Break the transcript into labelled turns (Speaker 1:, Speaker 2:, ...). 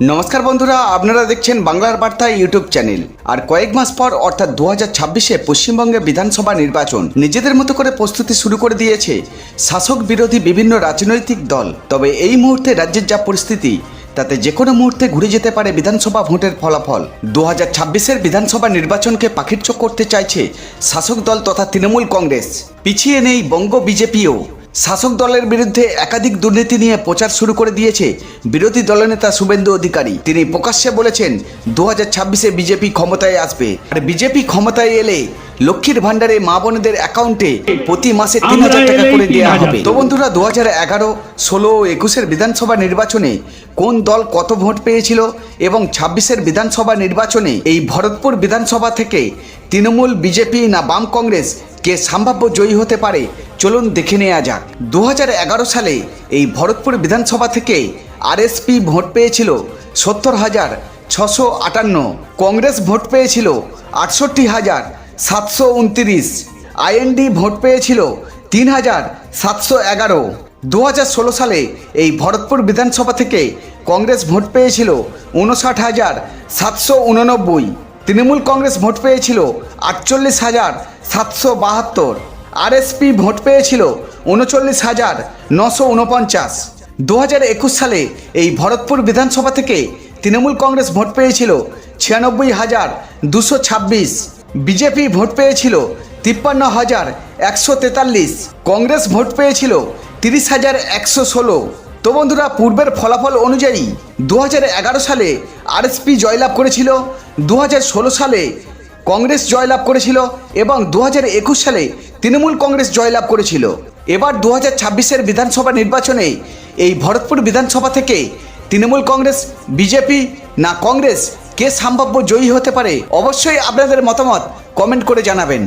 Speaker 1: নমস্কার বন্ধুরা, আপনারা দেখছেন বাংলার বার্তা ইউটিউব চ্যানেল। আর কয়েক মাস পর, অর্থাৎ দু হাজার ছাব্বিশে পশ্চিমবঙ্গে বিধানসভা নির্বাচন, নিজেদের মতো করে প্রস্তুতি শুরু করে দিয়েছে শাসক বিরোধী বিভিন্ন রাজনৈতিক দল। তবে এই মুহূর্তে রাজ্যের যা পরিস্থিতি, তাতে যে কোনো মুহূর্তে ঘুরে যেতে পারে বিধানসভা ভোটের ফলাফল। দু হাজার ছাব্বিশের বিধানসভা নির্বাচনকে পাখির করতে চাইছে শাসক দল তথা তৃণমূল কংগ্রেস। পিছিয়ে নেই বঙ্গ বিজেপিও। শাসক দলের বিরুদ্ধে একাধিক দুর্নীতি নিয়ে প্রচার শুরু করে দিয়েছে বিরোধী দলনেতা শুভেন্দু অধিকারী। তিনি প্রকাশ্যে বলেছেন দু হাজার ছাব্বিশে বিজেপি ক্ষমতায় আসবে। আর বিজেপি ক্ষমতায় এলে লক্ষ্মীর ভান্ডারে মা বোনেদের অ্যাকাউন্টে প্রতি মাসে তিন হাজার টাকা করে দেওয়া হবে। তো বন্ধুরা দু হাজার এগারো ষোলো ও একুশের বিধানসভা নির্বাচনে কোন দল কত ভোট পেয়েছিল এবং ছাব্বিশের বিধানসভা নির্বাচনে এই ভরতপুর বিধানসভা থেকে তৃণমূল বিজেপি না বাম কংগ্রেস কে সম্ভাব্য জয়ী হতে পারে? চলুন দেখে নেওয়া যাক। দু হাজার এগারো সালে এই ভরতপুর বিধানসভা থেকে আরএসপি ভোট পেয়েছিল সত্তর হাজার ছশো আটান্ন। কংগ্রেস ভোট পেয়েছিল আটষট্টি হাজার সাতশো উনতিরিশ। আইএনডি ভোট পেয়েছিল তিন হাজার সাতশো এগারো। দু হাজার ষোলো সালে এই ভরতপুর বিধানসভা থেকে কংগ্রেস ভোট পেয়েছিল উনষাট হাজার সাতশো উননব্বই। তৃণমূল কংগ্রেস ভোট পেয়েছিল আটচল্লিশ হাজার সাতশো বাহাত্তর। আরএসপি ভোট পেয়েছিল উনচল্লিশ হাজার নশো উনপঞ্চাশ। দু হাজার একুশ সালে এই ভরতপুর বিধানসভা থেকে তৃণমূল কংগ্রেস ভোট পেয়েছিল ছিয়ানব্বই হাজার দুশো ছাব্বিশ। বিজেপি ভোট পেয়েছিল তিপ্পান্ন হাজার একশো তেতাল্লিশ। কংগ্রেস ভোট পেয়েছিল তিরিশ হাজার একশো ষোলো। তো বন্ধুরা, পূর্বের ফলাফল অনুযায়ী দু হাজার এগারো সালে আরএসপি জয়লাভ করেছিল দু হাজার ষোলো সালে কংগ্রেস জয়লাভ করেছিল এবং দু হাজার একুশ সালে তৃণমূল কংগ্রেস জয়লাভ করেছিল। এবার দু হাজার বিধানসভা নির্বাচনে এই ভরতপুর বিধানসভা থেকে তৃণমূল কংগ্রেস, বিজেপি না কংগ্রেস, কে সম্ভাব্য জয়ী হতে পারে? অবশ্যই আপনাদের মতামত কমেন্ট করে জানাবেন।